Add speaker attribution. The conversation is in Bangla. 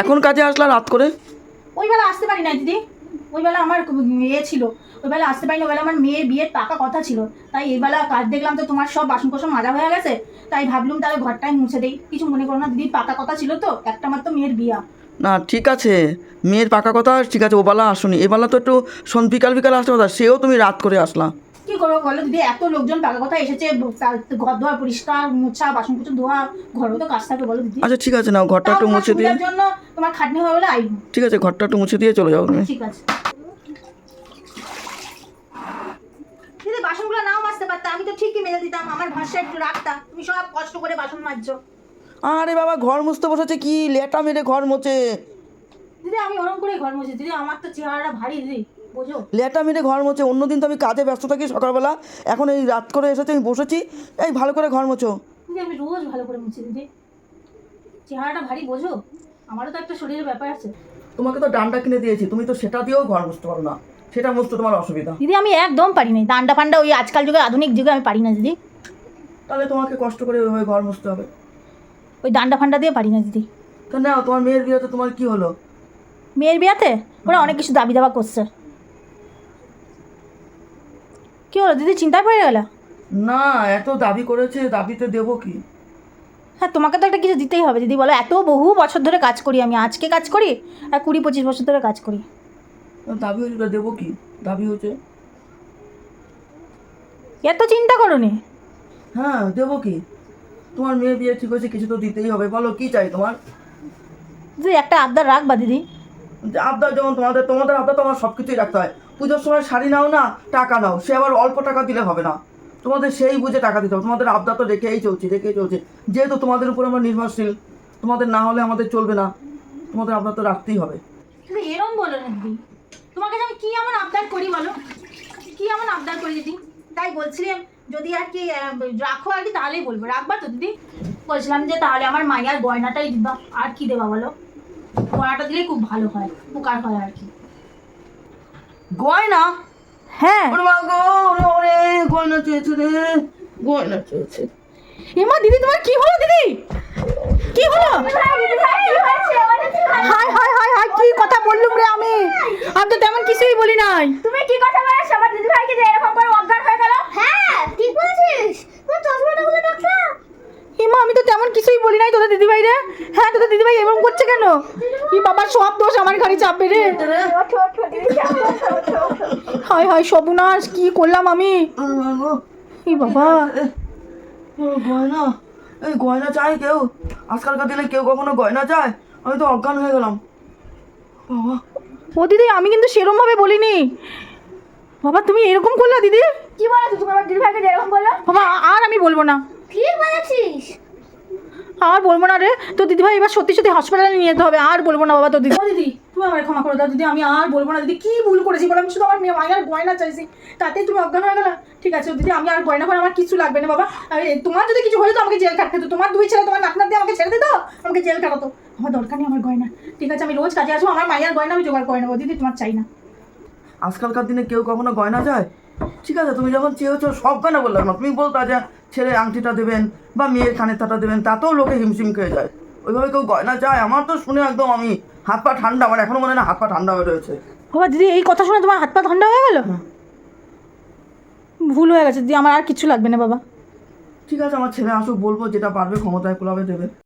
Speaker 1: এখন কাজে আসলা রাত করে?
Speaker 2: ওই বেলা আসতে পারি না দিদি। ওই বেলা আমার মেয়ে ছিল। ওই বেলা আসতে পারি না ওই বেলা আমার মেয়ের বিয়ের পাকা কথা ছিল। তাই এই বেলা কাজ দেখলাম তো তোমার সব বাসন কোসন মাজা হয়ে গেছে। তাই ভাবলুম তাহলে ঘরটাই মুছে দেই। কিছু মনে করো না দিদি পাকা কথা ছিল তো একটা মাত্র মেয়ের বিয়া।
Speaker 1: না ঠিক আছে। মেয়ের পাকা কথা ঠিক আছে ওবেলা আসুনি। এবেলা তো একটু সন বিকাল বিকাল আসতে কথা সেও তুমি রাত করে আসলা।
Speaker 2: করব বলো দিদি এত লোকজন পাকা কথা এসেছে ঘর ধোয়া পরিষ্কার মোছা বাসন কুচন ধোয়া ঘরেও তো কাজ থাকে বলো দিদি।
Speaker 1: আচ্ছা ঠিক আছে নাও ঘরটা একটু মুছে দিয়ে।
Speaker 2: জন্য তোমার খাটনি হবে বলে আইব।
Speaker 1: ঠিক আছে ঘরটা একটু মুছে দিয়ে চলে যাও তুমি।
Speaker 2: ঠিক আছে। দিদি বাসনগুলো নাও মাজতে পারতা আমি তো ঠিকই মেজে দিতাম আমার ভাষা একটু রাখতা তুমি সব কষ্ট করে বাসন মাজছো।
Speaker 1: আরে বাবা ঘর মুছতে বসেছে কি? লেটা মেরে ঘর মোছে।
Speaker 2: দিদি আমি ওরকম করে ঘর মুছি দিদি আমার তো চেহারাটা ভারী দিদি।
Speaker 1: লেটা মেরে ঘর মোছে। অন্যদিন তো আমি কাজে ব্যস্ত থাকি সকালবেলা। এখন এই রাত করে এসেছে আমি বসেছি। এই ভালো করে ঘর মোছো।
Speaker 2: আমি রোজ ভালো করে মুছি দিদি চেহারাটা ভারী বোঝো? আমারও তো একটা শরীরের ব্যাপার আছে।
Speaker 1: তোমাকে তো ডান্ডা কিনে দিয়েছি তুমি তো সেটা দিয়েও ঘর মুছতে পারো না। সেটা মুছতে তোমার অসুবিধা।
Speaker 2: দিদি আমি একদম পারি না দান্ডা ফান্ডা ওই আজকাল যুগে আধুনিক যুগে আমি পারি না দিদি।
Speaker 1: তাহলে তোমাকে কষ্ট করে ওইভাবে ঘর মুছতে হবে।
Speaker 2: ওই দান্ডা ফান্ডা দিয়ে পারি না দিদি।
Speaker 1: তো নাও তোমার মেয়ের বিয়েতে তোমার কি হলো?
Speaker 2: মেয়ের বিয়াতে? ওরা অনেক কিছু দাবি দাবা করছে। কি হলো? দিদি চিন্তায় পড়ে গেল?
Speaker 1: না এত দাবি করেছে দাবিতে দেবো কি?
Speaker 2: হ্যাঁ তোমাকে তো একটা কিছু দিতেই হবে। দিদি বলো এত বহু বছর ধরে কাজ করি আমি আজকে কাজ করি আর কুড়ি পঁচিশ বছর ধরে কাজ করি।
Speaker 1: দাবি হয়েছে দেবো কি? দাবি হয়েছে।
Speaker 2: এত চিন্তা করো নি
Speaker 1: হ্যাঁ দেবো কি? তোমার মেয়ে বিয়ে ঠিক হয়েছে কিছু তো দিতেই হবে। বলো কি চাই তোমার?
Speaker 2: দিদি একটা আবদার রাখবা দিদি।
Speaker 1: আবদার যেমন তোমাদের তোমাদের আবদার তোমার সব কিছুই রাখতে হয়। পুজোর সময় শাড়ি নাও না, টাকা নাও, সে আবার অল্প টাকা দিলে হবে না। তোমাদের সেই বুঝে টাকা দিতে হবে। তোমাদের আবদার তো রেখেই চলছে রেখেই চলছে। যেহেতু তোমাদের উপর আমরা নির্ভরশীল, তোমাদের না হলে আমাদের চলবে না। তোমাদের আবদার তো রাখতেই হবে।
Speaker 2: দিদি এরম বলো না দিদি। তোমাকে আমি কি এমন আবদার করি বলো? কি এমন আবদার করি দিদি? তাই বলছিলাম, যদি আর কি রাখো আর কি, তাহলেই বলব। রাখবা তো দিদি? বলছিলাম যে তাহলে আমার মায়ের গয়নাটাই দিবা। আর কি দেবা বলো? গয়নাটা দিলেই খুব ভালো হয় উপকার হয় আর কি।
Speaker 1: গয়না?
Speaker 2: হ্যাঁ।
Speaker 1: ওরে মা গো ওরে ওরে গয়না চেয়েছে রে গয়না চেয়েছে।
Speaker 2: এমা দিদি তোমার কি হলো দিদি? কি হলো? হাই হাই হাই হাই কি কথা বললুম রে আমি? আমি তো তেমন কিছুই বলি নাই।
Speaker 3: তুমি কি কথা বলেছ আমার দিদি ভাইকে যে এরকম করে অজ্ঞান হয়ে গেল হ্যাঁ ঠিক বলেছিস তুমি চশমাটা খুলে দেখছ
Speaker 2: এমা আমি তো তেমন কিছুই বলি নাই তোদের দিদিভাই রে হ্যাঁ তোদের দিদিভাই এরকম করছে কেন? ই বাবার সব দোষ আমার ঘাড়ে চাপবে রে। হাই হাই সবুনাশ কি করলাম আমি? বাবা।
Speaker 1: গয়না। এই গয়না চাই কেউ? আজকালকার দিনে কেউ কখনো গয়না চায়? আমি তো অজ্ঞান হয়ে গেলাম। বাবা।
Speaker 2: ও দিদি আমি কিন্তু সেরম ভাবে বলিনি। বাবা তুমি এরকম করলা দিদি?
Speaker 3: কি বলেছ তুমি আমার দিদি ভাইকে এরকম বলল
Speaker 2: বাবা আর আমি বলব না।
Speaker 3: ঠিক বলেছিস।
Speaker 2: আর বলব না রে তো দিদিভাই এবার সত্যি সত্যি হসপিটালে নিয়ে যেতে হবে, আর বলব না বাবা তো দিদি দিদি, তুমি আমার ক্ষমা করে দাও, দিদি, আমি আর বলব না, দিদি, কি ভুল করেছি বলো, আমি শুধু আমার মেয়ে, মায়ের গয়না চাইছি তাতেই তুমি অজ্ঞান হয়ে গেলা। ঠিক আছে, দিদি, আমি আর গয়না করে আমার কিছু লাগবে না বাবা। তোমার যদি কিছু হয়ে তো আমাকে জেল কাটতে তো তোমার দুই ছেলে, তোমার নাকনার দিয়ে আমাকে ছেড়ে দিত, আমাকে জেল কাটাতো আমার দরকার নেই আমার গয়না। ঠিক আছে, আমি রোজ কাজে আসব, আমার মায়ের গয়না আমি জোগাড় করে নেব। দিদি, তোমার চাই না।
Speaker 1: আজকালকার দিনে কেউ কখনো গয়না যায়? ঠিক আছে তুমি যখন চেয়েছো সব গয়না বললাম। না তুমি বলতা যে ছেলে আংটিটা দেবেন বা মেয়ের কানেরটা দেবেন তাতেও লোকে হিমশিম খেয়ে যায়। ওইভাবে কেউ গয়না যায়? আমার তো শুনে একদম আমি হাত পা ঠান্ডা আমার এখনও মনে হয় না হাত পা ঠান্ডা হয়ে রয়েছে।
Speaker 2: বাবা দিদি এই কথা শুনে তোমার হাত পা ঠান্ডা হয়ে গেল? ভুল হয়ে গেছে। দিদি আমার আর কিছু লাগবে না বাবা।
Speaker 1: ঠিক আছে আমার ছেলে আসুক বলব যেটা পারবে ক্ষমতায় কুলাবে দেবে।